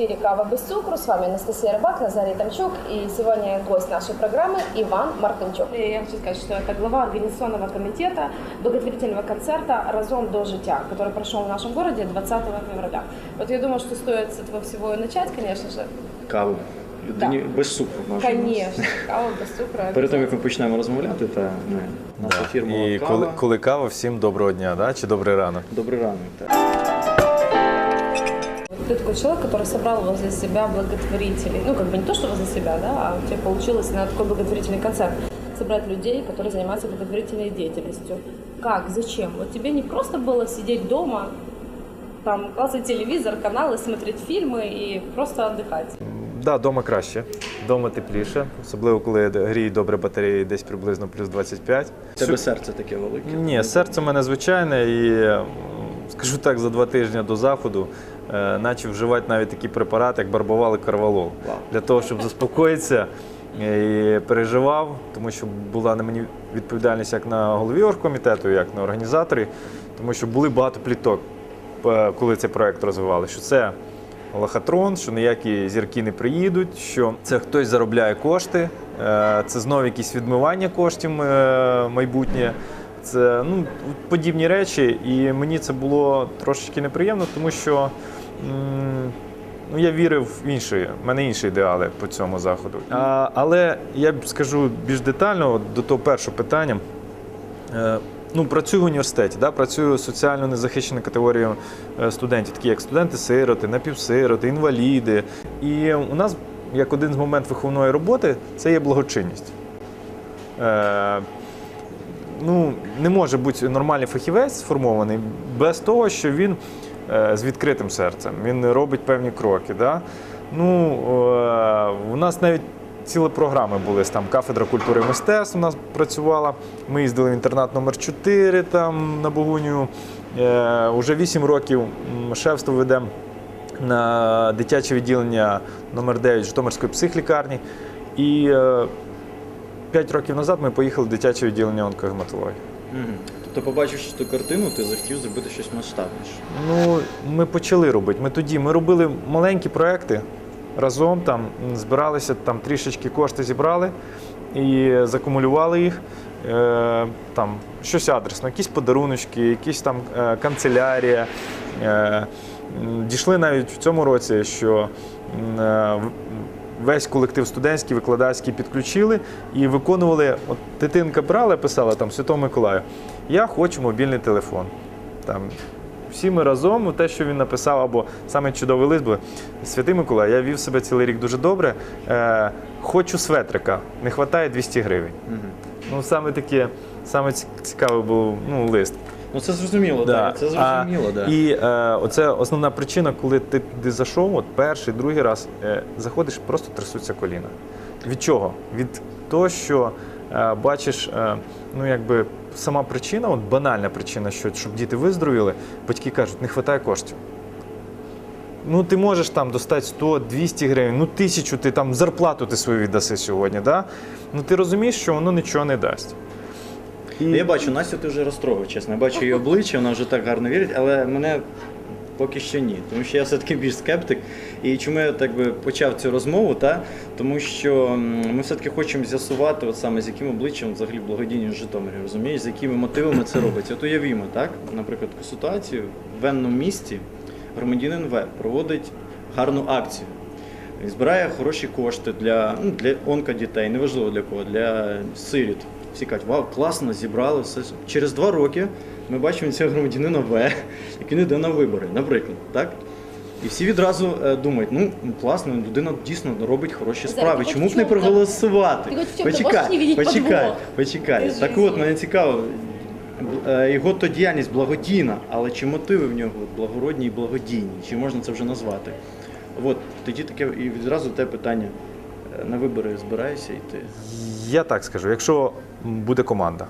эфире «Кава без цукру». С вами Анастасия Рыбак, Назарий Тамчук. И сегодня гость нашей программы Иван Марканчук. И Я хочу сказать, что это глава организационного комитета благотворительного концерта «Разом до життя», который прошел в нашем городе 20 февраля. Вот я думаю, что стоит с этого всего и начать, конечно же. Каву. Людині без цукру можна. Конечно, кава без цукру. Перед тим, як ми почнемо розмовляти, та ми, наша Да. фірма І кава. коли, коли кава, всім доброго дня, да? чи добрий ранок. Добрий ранок. Так. Ты такой человек, который собрал возле себя благотворителей. Ну, как бы не то, что возле себя, да, а у тебя получилось на такой благотворительный концерт собрать людей, которые занимаются благотворительной деятельностью. Как? Зачем? Вот тебе не просто было сидеть дома, там, классный телевизор, каналы, смотреть фильмы и просто отдыхать. Да, дома краще, дома тепліше, особливо коли гріють добре батареї, десь приблизно плюс 25. У Тебе серце таке велике. Ні, серце в мене звичайне і м, скажу так, за два тижні до заходу е, почав вживати навіть такі препарати, як барбовал і карвалол. Для того, щоб заспокоїтися е, і переживав, тому що була на мені відповідальність як на голові оргкомітету, як на організаторі, тому що були багато пліток, е, коли цей проект розвивали, що це лохотрон, що ніякі зірки не приїдуть, що це хтось заробляє кошти, е, це знову якісь відмивання коштів майбутнє. Це ну, подібні речі, і мені це було трошечки неприємно, тому що ну, я вірив в інші, в мене інші ідеали по цьому заходу. А, але я скажу більш детально до того першого питання. Е, Ну, працюю в університеті, да, працюю соціально незахищеною категорією е, студентів, такі як студенти-сироти, напівсироти, інваліди. І у нас, як один з моментів виховної роботи, це є благочинність. Е, ну, не може бути нормальний фахівець сформований без того, що він з відкритим серцем, він робить певні кроки. Да? Ну, е, у нас навіть цілі програми були там кафедра культури і мистецтв у нас працювала. Ми їздили в інтернат номер 4 там на Богуню. Е, уже 8 років шефство ведемо на дитяче відділення номер 9 Житомирської психлікарні. І е, 5 років назад ми поїхали в дитяче відділення онкогематології. Мгм. Тобто, побачивши ту картину, ти захотів зробити щось масштабніше. Ну, ми почали робити. Ми тоді ми робили маленькі проекти разом, там збиралися, там трішечки кошти зібрали і закумулювали їх. Е, там щось адресно, якісь подаруночки, якісь там е, канцелярія. Е, дійшли навіть в цьому році, що е, весь колектив студентський, викладацький підключили і виконували. От дитинка брала, писала там Святому Миколаю, я хочу мобільний телефон. Там всі ми разом, те, що він написав, або саме чудовий лист був. Святий Миколай, я вів себе цілий рік дуже добре. Е, хочу светрика, не вистачає 200 гривень. Мгм. Ну, саме таке, саме цікавий був ну, лист. Ну це зрозуміло, так. Це зрозуміло, а, так. І е, оце основна причина, коли ти туди зайшов, от перший, другий раз е, заходиш, просто трясуться коліна. Від чого? Від того, що е, бачиш, е, ну якби сама причина, от банальна причина, що щоб діти виздоровіли, батьки кажуть, не вистачає коштів. Ну, ти можеш там достати 100, 200 гривень, ну тисячу ти там зарплату ти свою віддаси сьогодні. Да? Ну ти розумієш, що воно нічого не дасть. І... Я бачу, Настю ти вже розтрогав, чесно. Я бачу її обличчя, вона вже так гарно вірить, але мене поки що ні. Тому що я все-таки більш скептик. І чому я так би почав цю розмову? Та? Тому що ми все-таки хочемо з'ясувати, от саме з яким обличчям взагалі благодійність в Житомирі, розумієш, з якими мотивами це робиться. От уявімо, так? Наприклад, таку ситуацію в венному місті громадянин В проводить гарну акцію. Збирає хороші кошти для, ну, для онкодітей, неважливо для кого, для сиріт. Всі кажуть, вау, класно, зібрали все. Через два роки ми бачимо цього громадянина В, який не йде на вибори, наприклад. так? І всі відразу е, думають, ну класно, людина дійсно робить хороші справи. Чому б не проголосувати? видеть почекай, почекай. Так от, мене цікаво, е, його то діяльність благодійна, але чи мотиви в нього благородні і благодійні? Чи можна це вже назвати? От тоді таке і відразу те питання. Е, На вибори збираєшся йти. Я так скажу, якщо буде команда.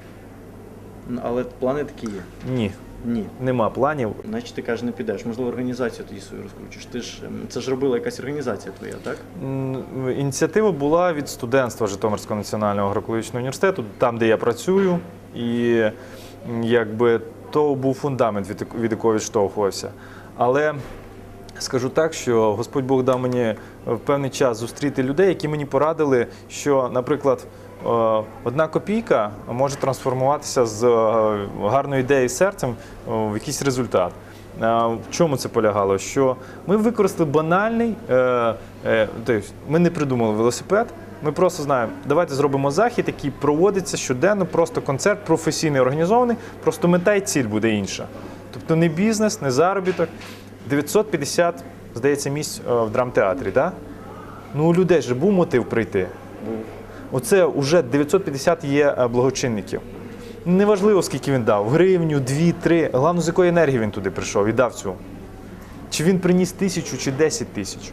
Ну, Але плани такі є. Ні, Ні. нема планів. Значить, ти кажеш, не підеш. Можливо, організацію тоді свою розкручиш. Ти ж це ж робила якась організація твоя, так? Ініціатива була від студентства Житомирського національного агроекологічного університету, там, де я працюю, і якби то був фундамент, від, якого відштовхувався. Але Скажу так, що Господь Бог дав мені в певний час зустріти людей, які мені порадили, що, наприклад, е, одна копійка може трансформуватися з е, гарною ідеєю серцем е, в якийсь результат. Е, В чому це полягало? Що ми використали банальний, е, е, тобто ми не придумали велосипед. Ми просто знаємо, давайте зробимо захід, який проводиться щоденно, просто концерт професійний організований, просто мета і ціль буде інша. Тобто не бізнес, не заробіток. 950, здається, місць е, в драмтеатрі, так? Ну, у людей же був мотив прийти. Був. Оце вже 950 є е, благочинників. Неважливо, скільки він дав, гривню, дві, три. Головне, з якої енергії він туди прийшов і дав цю. Чи він приніс тисячу чи 10 тисяч.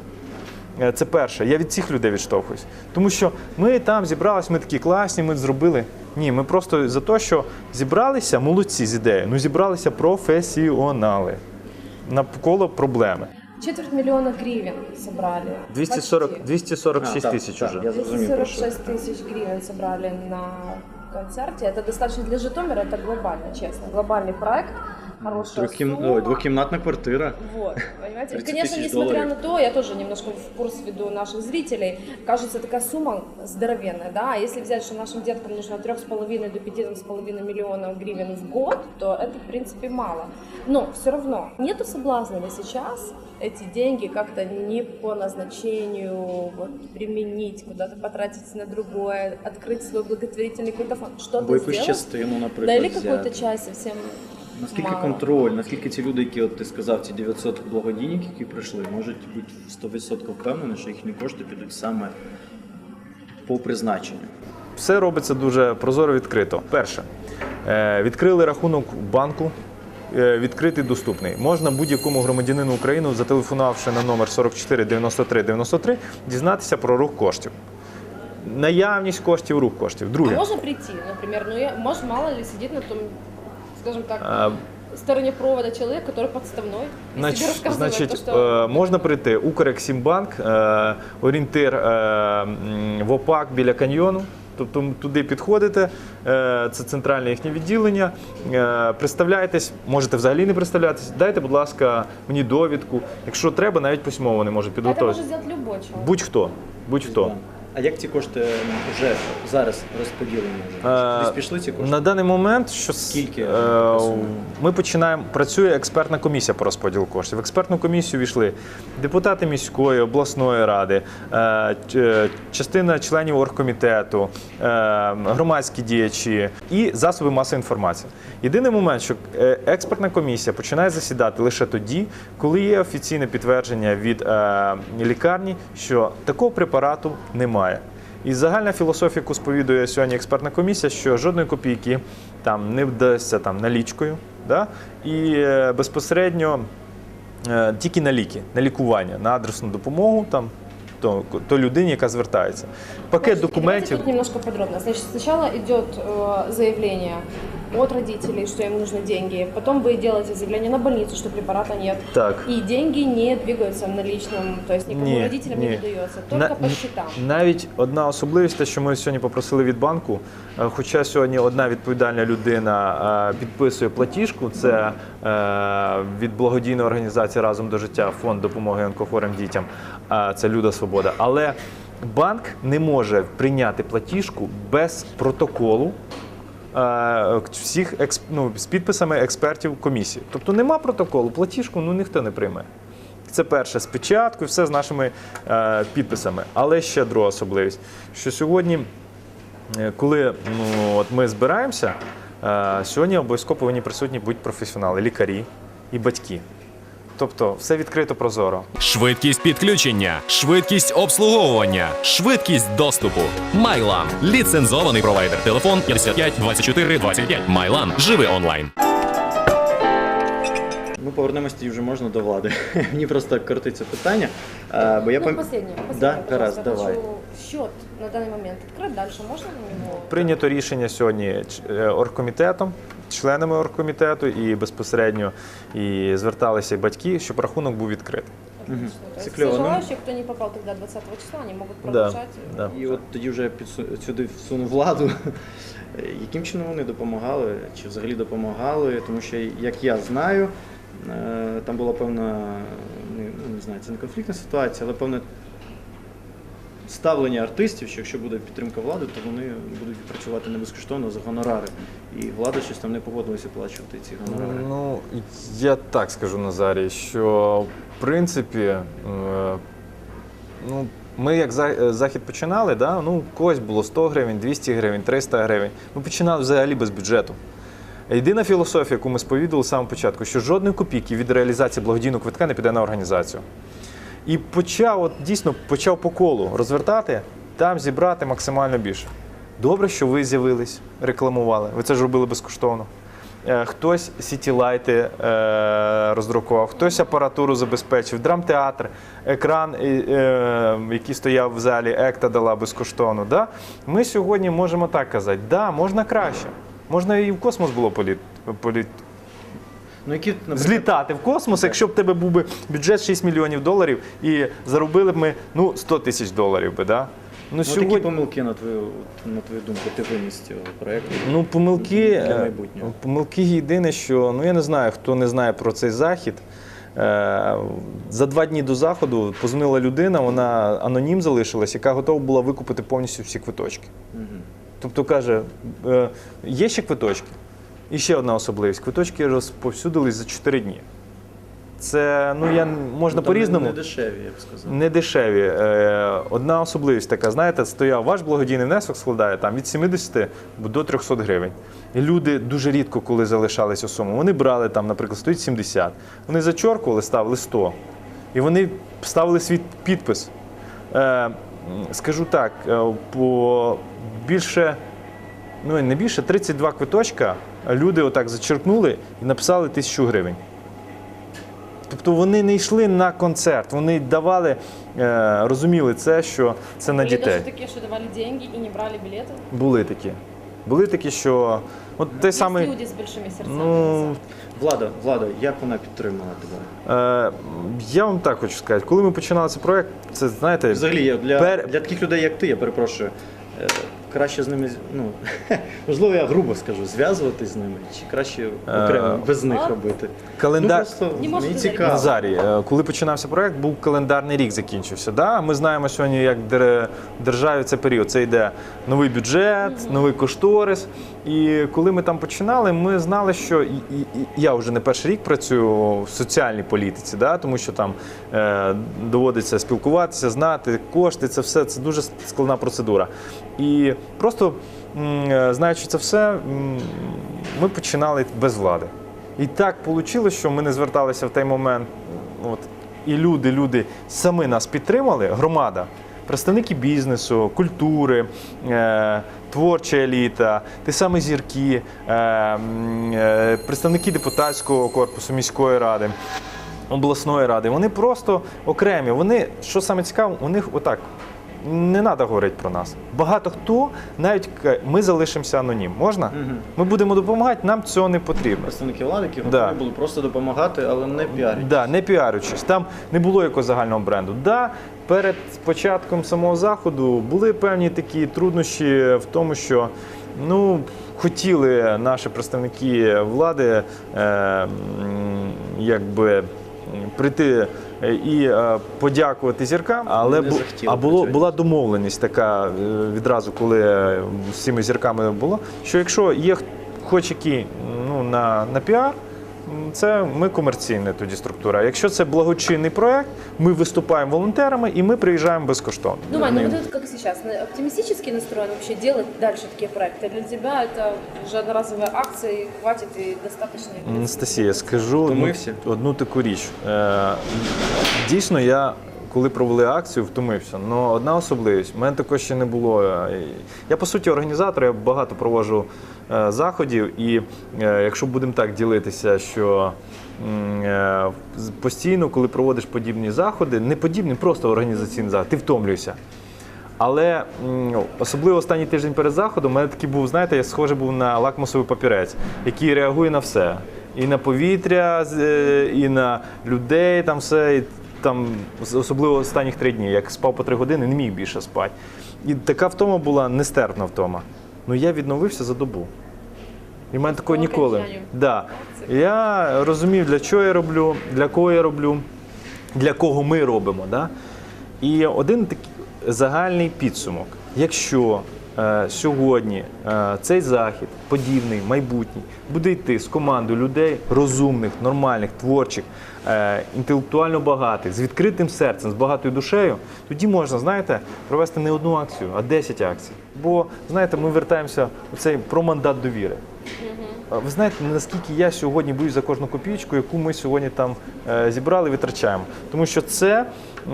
Е, Це перше. Я від цих людей відштовхуюсь. Тому що ми там зібралися, ми такі класні, ми зробили. Ні, ми просто за те, що зібралися молодці з ідеєю, ну зібралися професіонали навколо проблеми Четверть миллиона гривен собрали. 240, Почти. 246 А, так, тисяч так, уже. я зрозумів, про що. 246 тысяч гривен собрали на концерте. Это достаточно для Житомира, это глобально, честно. Глобальный проект, Хорошая Трьохкім... сумма. Ой, двохкімнатна квартира. Вот, понимаете? 30 Конечно, несмотря долларов. на то, я тоже немножко в курс веду наших зрителей, кажется, такая сумма здоровенная, да, а если взять, что нашим деткам нужно от 3,5 до 5,5 миллионов гривен в год, то это, в принципе, мало. Но все равно, нету соблазна ли сейчас эти деньги как-то не по назначению вот, применить, куда-то потратить на другое, открыть свой благотворительный какой-то фонд, что-то сделать? частину, Да наприклад. или какую-то часть совсем Наскільки мало. контроль, наскільки ці люди, які от ти сказав, ці 900 благодійників, які прийшли, можуть бути 100% впевнені, що їхні кошти підуть саме по призначенню. Все робиться дуже прозоро відкрито. Перше, е, відкрили рахунок в банку. е, Відкритий доступний. Можна будь-якому громадянину України, зателефонувавши на номер 44 93 93, дізнатися про рух коштів. Наявність коштів, рух коштів. А Друге, можно прийти, например, ну я, может, мало ли сидит на том, скажем так, е, стороне провода человек, который подставной, и Значить, тебе рассказывает значить то, что... е, можна прийти Укрексімбанк, е, орієнтир е, м, в ОПАК біля каньйону. Тобто м, туди підходите, е, це центральне їхнє відділення. е, Представляєтесь, можете взагалі не представлятись. Дайте, будь ласка, мені довідку. Якщо треба, навіть письмово вони можуть Это підготувати. может сделать любой человек. Будь-хто. Будь-хто. А як ці кошти вже зараз розподілені? Е, Десь пішли ці кошти? На даний момент, що Скільки? е, ми починаємо. Працює експертна комісія по розподілу коштів. В експертну комісію війшли депутати міської, обласної ради, е, частина членів оргкомітету, е, громадські діячі і засоби масової інформації. Єдиний момент, що експертна комісія починає засідати лише тоді, коли є офіційне підтвердження від е, лікарні, що такого препарату немає. І загальна філософія, яку сповідує сьогодні експертна комісія, що жодної копійки там не вдасться там налічкою, да? і е, безпосередньо е, тільки на ліки, на лікування, на адресну допомогу там. То, то людині, яка звертається. Пакет Значит, документів. Тут немножко подробно. Значит, сначала идет э, заявление от родителей, что им нужны деньги. Потом вы делаете заявление на больницу, что препарата нет. Так. И деньги не двигаются в наличном, то есть никому Ні, родителям ні. не выдается, только На- по счетам. Навіть одна особливість, те, що ми сьогодні попросили від банку, е, хоча сьогодні одна відповідальна людина е, підписує платіжку, це е, від благодійної організації разом до життя фонд допомоги онкохворим дітям, а це Люда Свобода. Але банк не може прийняти платіжку без протоколу. е, Всіх експ- ну, з підписами експертів комісії. Тобто нема протоколу, платіжку ну ніхто не прийме. Це перше з печаткою, все з нашими е, підписами. Але ще друга особливість, що сьогодні, е, коли ну, от ми збираємося, е, сьогодні обов'язково повинні присутні бути професіонали, лікарі і батьки. Тобто все відкрито прозоро. Швидкість підключення, швидкість обслуговування, швидкість доступу. Майлан ліцензований провайдер. Телефон 55 24 25. Майлан. Живи онлайн. Ми повернемось тоді вже можна до влади. Мені просто кортиться питання. е, Бо я ну, пам- последнее, последнее, Да, пожалуйста. гаразд, Я давай. хочу счет на данный момент открыть дальше. Можно на него? Прийнято рішення сьогодні е, оргкомітетом, членами оргкомітету і безпосередньо і зверталися і батьки, щоб рахунок був відкритий. То Це клево, все ну. желающие, кто не попал тогда 20 числа, они могут Да, продолжать. да. І от тоді вже підсу- сюди всуну владу. Яким чином вони допомагали? Чи взагалі допомагали? Тому що, як я знаю, там була певна ну, не знаю, це не конфліктна ситуація, але певне ставлення артистів, що якщо буде підтримка влади, то вони будуть працювати не безкоштовно за гонорари. І влада щось там не погодилася оплачувати ці гонорари. Ну, я так скажу, Назарій, що в принципі, е, ну, ми як е, захід починали, да? ну, когось було 100 гривень, 200 гривень, 300 гривень. Ми починали взагалі без бюджету. Єдина філософія, яку ми сповідували з самого початку, що жодної копійки від реалізації благодійного квитка не піде на організацію. І почав, от дійсно почав по колу розвертати, там зібрати максимально більше. Добре, що ви з'явились, рекламували. Ви це ж робили безкоштовно. Е, Хтось сітілайти е, роздрукував, хтось апаратуру забезпечив, драмтеатр, екран, е, який стояв в залі, екта дала безкоштовно. Да? Ми сьогодні можемо так казати, да, можна краще. Можна і в космос було політ, політ, Ну, які, наприклад, злітати в космос, якщо б тебе був би бюджет 6 мільйонів доларів і заробили б ми ну, 100 тисяч доларів. Би, да? Ну, ну, які помилки, на твою, на твою думку, ти виніс з цього проєкту? Ну, помилки, Для е, майбутнього. помилки єдине, що ну я не знаю, хто не знає про цей захід. Е, За два дні до заходу позвонила людина, вона анонім залишилась, яка готова була викупити повністю всі квиточки. Мгм. Тобто каже, е, є ще квиточки? І ще одна особливість: квиточки розповсюдились за 4 дні. Це ну я можна Ну, по-різному. Не дешеві, я б сказав. Не дешеві. Е, Одна особливість така, знаєте, стояв ваш благодійний внесок складає там від 70 до 300 гривень. І люди дуже рідко, коли залишались у суму, вони брали там, наприклад, стоїть 70. Вони зачоркували, ставили 100. І вони ставили свій підпис. Скажу так, е, по більше, ну і не більше, 32 квиточка люди отак зачеркнули і написали тисячу гривень. Тобто вони не йшли на концерт, вони давали, е, розуміли це, що це на дітей. даже такие, что давали деньги и не брали билеты. Були такі. Були такі, що от те саме... люди з большими серцями. Ну, Влада, Влада, як вона підтримала тебе? е, я вам так хочу сказати, коли ми починали цей проект, це знаєте, Взагалі, я для, Пер- для таких людей, як ти, я перепрошую, е, краще з ними, ну, можливо, я грубо скажу, зв'язуватись з ними, чи краще окремо без них робити. календар. Ну, просто Не цікаво. Назарій, е, коли починався проект, був календарний рік закінчився. Да? Ми знаємо сьогодні, як дер- державі це період. Це йде новий бюджет, новий кошторис. І коли ми там починали, ми знали, що і, і, і я вже не перший рік працюю в соціальній політиці, да? тому що там е, доводиться спілкуватися, знати кошти, це все це дуже складна процедура. І просто е, знаючи це все, ми починали без влади. І так вийшло, що ми не зверталися в той момент. От, і люди, люди самі нас підтримали, громада, представники бізнесу, культури, е, творча еліта, ті самі зірки, е, представники депутатського корпусу міської ради. Обласної ради, вони просто окремі. Вони, що саме цікаво, у них отак не треба говорити про нас. Багато хто навіть ми залишимося анонім. Можна? Ми будемо допомагати, нам цього не потрібно. Представники влади, які Да. були просто допомагати, але не піарять. Да, не піарючись. Там не було якогось загального бренду. Да, перед початком самого заходу були певні такі труднощі в тому, що ну, хотіли наші представники влади е, якби прийти і е, подякувати зіркам, але бу- а було, була домовленість така е, відразу, коли е, з цими зірками було, що якщо є хоч які ну, на, на піар, це ми комерційна тоді структура. Якщо це благочинний проект, ми виступаємо волонтерами і ми приїжджаємо безкоштовно. Ну, Вань, ну вот это как сейчас, на- оптимистически настроен вообще делать дальше такие проекты? Для тебя это уже одноразовая акция, и хватит и достаточно? и Анастасія, скажу одну, Втомився? одну таку річ. Е, дійсно, я коли провели акцію, втомився. Але одна особливість, в мене також ще не було. Е, Я по суті організатор, я багато проводжу е, заходів, і е, якщо будемо так ділитися, що е, постійно, коли проводиш подібні заходи, не подібні, просто організаційні заходи, ти втомлюєшся. Але особливо останній тиждень перед заходом у мене такий був, знаєте, я схожий був на лакмусовий папірець, який реагує на все. І на повітря, е, і на людей, там все. І там, особливо останніх три дні, як спав по три години, не міг більше спати. І така втома була нестерпна втома. Ну я відновився за добу. І в мене такого ніколи. Да. Я розумів, для чого я роблю, для кого я роблю. для кого ми робимо. Да? І один такий загальний підсумок. Якщо е, сьогодні е, цей захід, подібний, майбутній, буде йти з командою людей розумних, нормальних, творчих, е, інтелектуально багатих, з відкритим серцем, з багатою душею, тоді можна, знаєте, провести не одну акцію, а 10 акцій. Бо, знаєте, ми вертаємося у цей про мандат довіри. Ви знаєте, наскільки я сьогодні боюсь за кожну копійку, яку ми сьогодні там е, зібрали, витрачаємо. Тому що це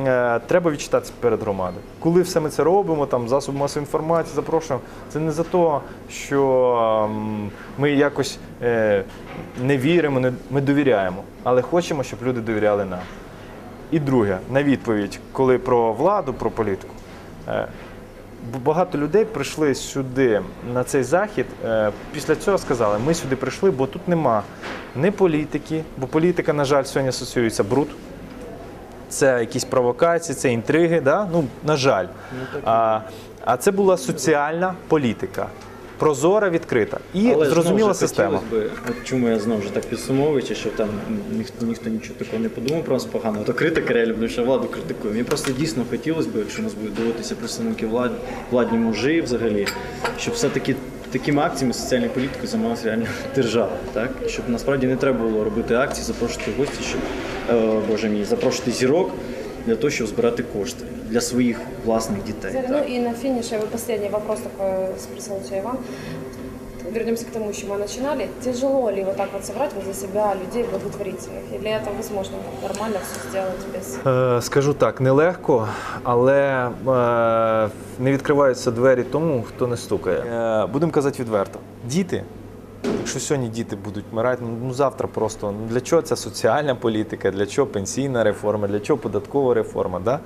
е, треба відчитатися перед громадою. Коли все ми це робимо, там засоби масової інформації запрошуємо, це не за те, що ем, ми якось е, не віримо, не, ми довіряємо, але хочемо, щоб люди довіряли нам. І друге, на відповідь, коли про владу, про політику. Е, Багато людей прийшли сюди на цей захід. е, Після цього сказали, ми сюди прийшли, бо тут нема ні політики, бо політика, на жаль, сьогодні асоціюється бруд. Це якісь провокації, це інтриги, да? ну, на жаль. А, а це була соціальна політика. Прозора, відкрита і Але зрозуміла система. Би, от чому я знову ж так підсумовуючи, що там ніхто ніхто нічого такого не подумав про нас поганого, то критика реально, тому що владу критикує. Мені просто дійсно хотілося б, якщо нас будуть дивитися представники влад, владні мужі взагалі, щоб все-таки такими акціями соціальної політики займалася реально держава. Так? Щоб насправді не треба було робити акції, запрошувати гості, щоб е, боже мій, запрошувати зірок для того, щоб збирати кошти для своїх власних дітей. Ну и на финише вот последний вопрос такой спросил тебя Иван. Вернемся к тому, с чего мы начинали. Тяжело ли вот так вот собрать возле себя людей благотворительных? Или это возможно нормально все сделать без... Е, Скажу так, нелегко, але е, не відкриваються двері тому, хто не стукає. Е, Будемо казати відверто. Діти, якщо сьогодні діти будуть вмирати, ну завтра просто ну, для чого ця соціальна політика, для чого пенсійна реформа, для чого податкова реформа? Да?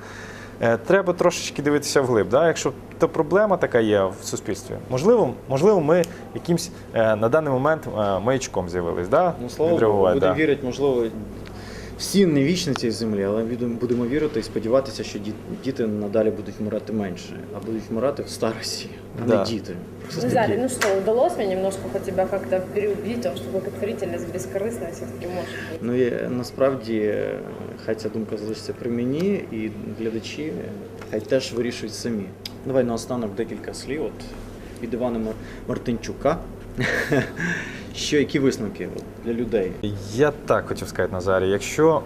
Е, Треба трошечки дивитися вглиб. Да? Якщо то проблема така є в суспільстві, можливо, можливо, ми якимсь е, на даний момент е, маячком з'явились. Да? Ну, слава Богу, будемо да. вірити, можливо, всі не вічні цій землі, але будемо- будемо вірити і сподіватися, що ді- діти надалі будуть вмирати менше, а будуть вмирати в старості, а Да. не діти. Ну, таки. ну что, удалось мне немножко тебя как-то переубедить, что благотворительность бескорыстная все-таки быть? Ну і насправді хай ця думка залишиться при мені, і глядачі хай теж вирішують самі. Давай наостанок декілька слів от, від Івана Мар- Мартинчука. Що які висновки для людей? Я так хотів сказати, Назарі. Якщо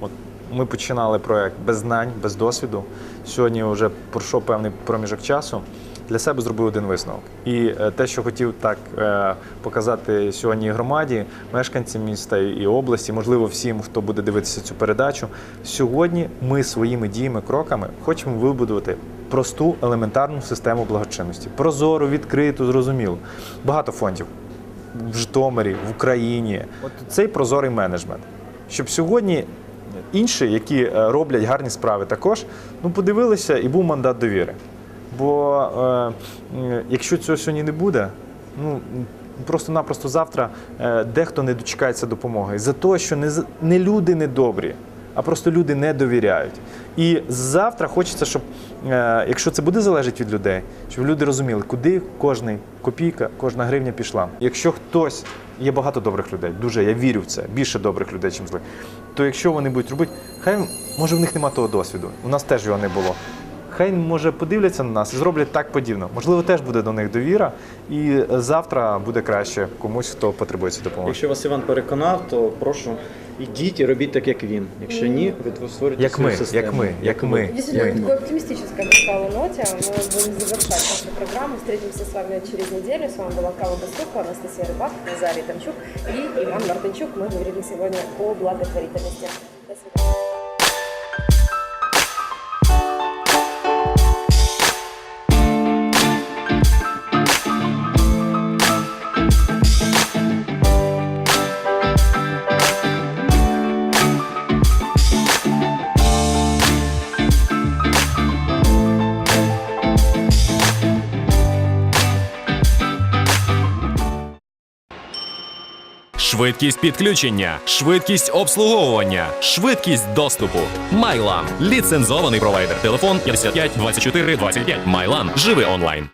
от ми починали проект без знань, без досвіду, сьогодні вже пройшов певний проміжок часу. Для себе зробив один висновок. І е, те, що хотів так е, показати сьогодні громаді, мешканцям міста і області, можливо, всім, хто буде дивитися цю передачу. Сьогодні ми своїми діями, кроками хочемо вибудувати просту елементарну систему благочинності. Прозору, відкриту, зрозумілу. Багато фондів в Житомирі, в Україні. От цей прозорий менеджмент. Щоб сьогодні інші, які е, роблять гарні справи, також ну, подивилися і був мандат довіри. Бо е, якщо цього сьогодні не буде, ну просто-напросто завтра е, дехто не дочекається допомоги. За те, що не, не люди недобрі, а просто люди не довіряють. І завтра хочеться, щоб, е, якщо це буде залежати від людей, щоб люди розуміли, куди кожна копійка, кожна гривня пішла. Якщо хтось, є багато добрих людей, дуже я вірю в це, більше добрих людей, ніж злих, то якщо вони будуть робити, хай може в них немає того досвіду. У нас теж його не було Хай може подивляться на нас і зроблять так подібно. Можливо, теж буде до них довіра, і е, завтра буде краще комусь, хто потребує цієї допомоги. Якщо вас Іван переконав, то прошу ідіть і робіть так, як він. Якщо ні, ви створюєте Як свою ми, систему. як ми, як ми. Действительно, такой оптимистической начало ноте. Мы будем завершать нашу программу. Встретимся с вами через неделю. С вами была Кава Бастуха, Анастасия Рыбак, Назарий Тамчук и Иван Мартынчук. Мы говорили сегодня о благотворительности. До свидания. Швидкість підключення, швидкість обслуговування, швидкість доступу. Майлам. Ліцензований провайдер. Телефон 55 24 25. Майлан. Живи онлайн.